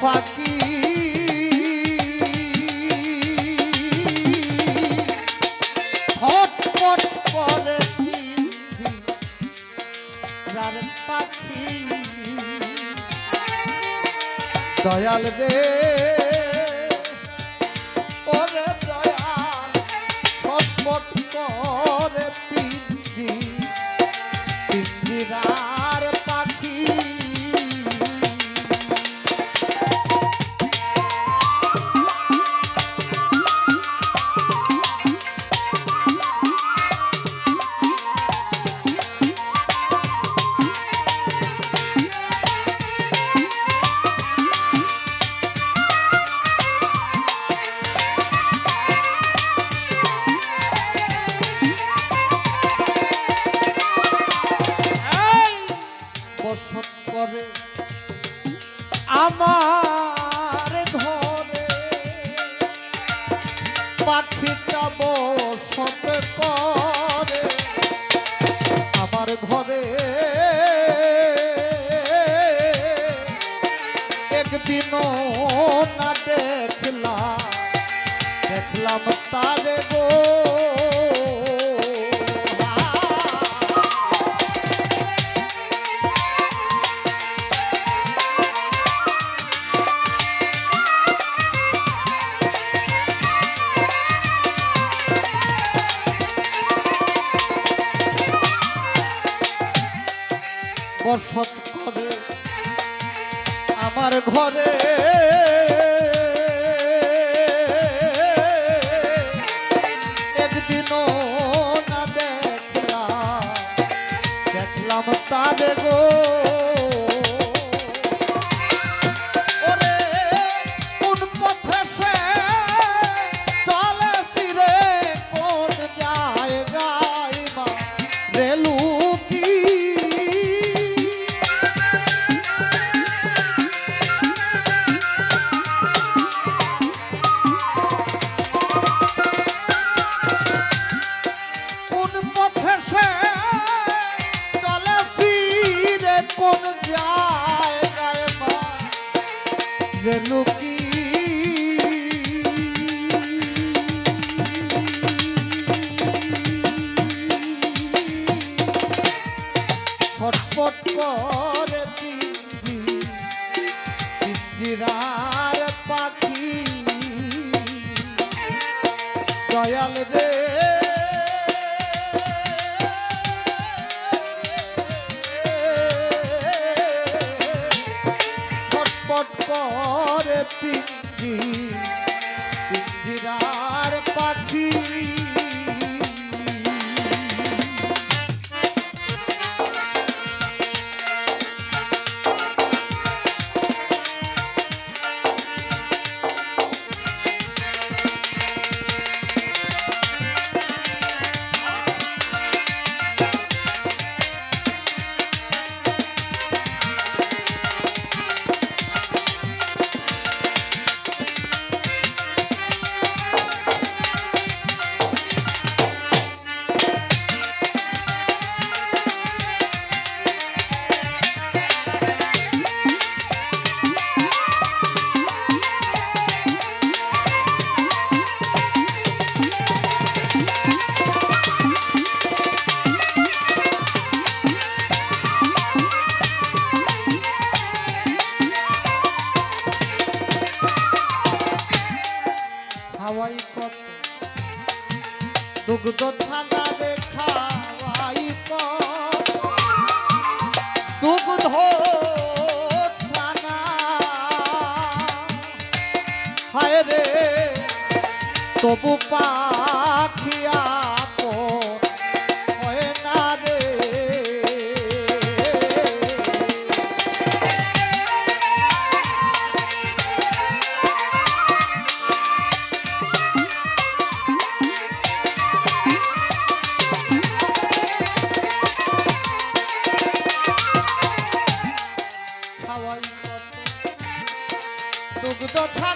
ফাঁকি ছটপট করে পাখি। দয়াল রে। পাখিটা বসত ঘরে একদিনও না দেখলাম দেখলাম তারে গো। আমার ঘরে করে পিঞ্জিরার পাখি দয়াল রে। ছটপট করে পিঞ্জি খাওয়াই কত? দুগ্ধ ছানা রে খাওয়াই কত? দুগ্ধ হায় রে তবু পাখিয়া দুগ্ধ ছানা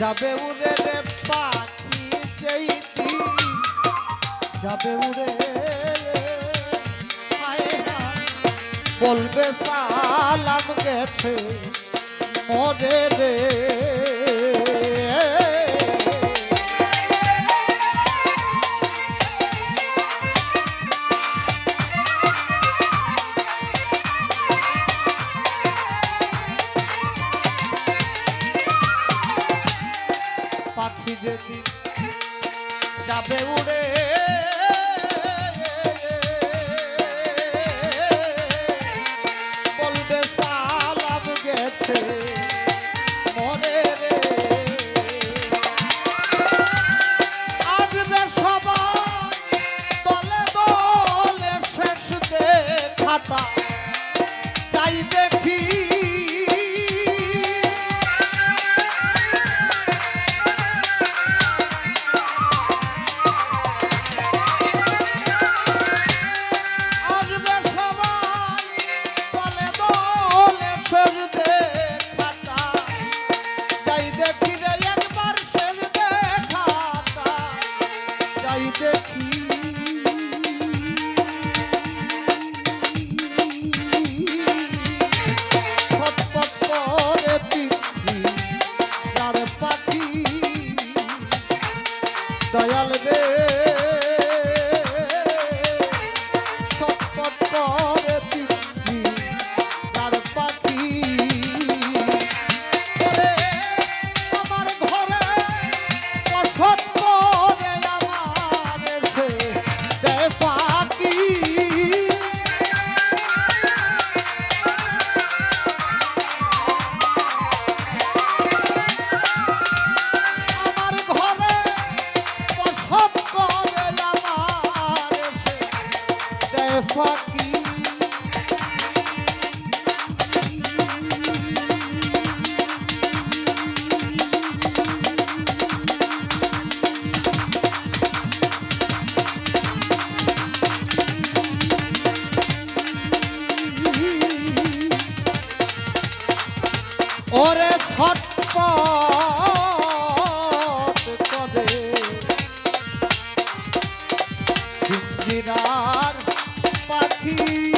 যাবে উড়ে রে পাখি সেই যাবে উড়ে বলবে সালাম গেছে মরে রে। যেদিন যাবে উড়ে। বলবে সালাম গেছে। ছটপট করে। পিঞ্জিরার পাখি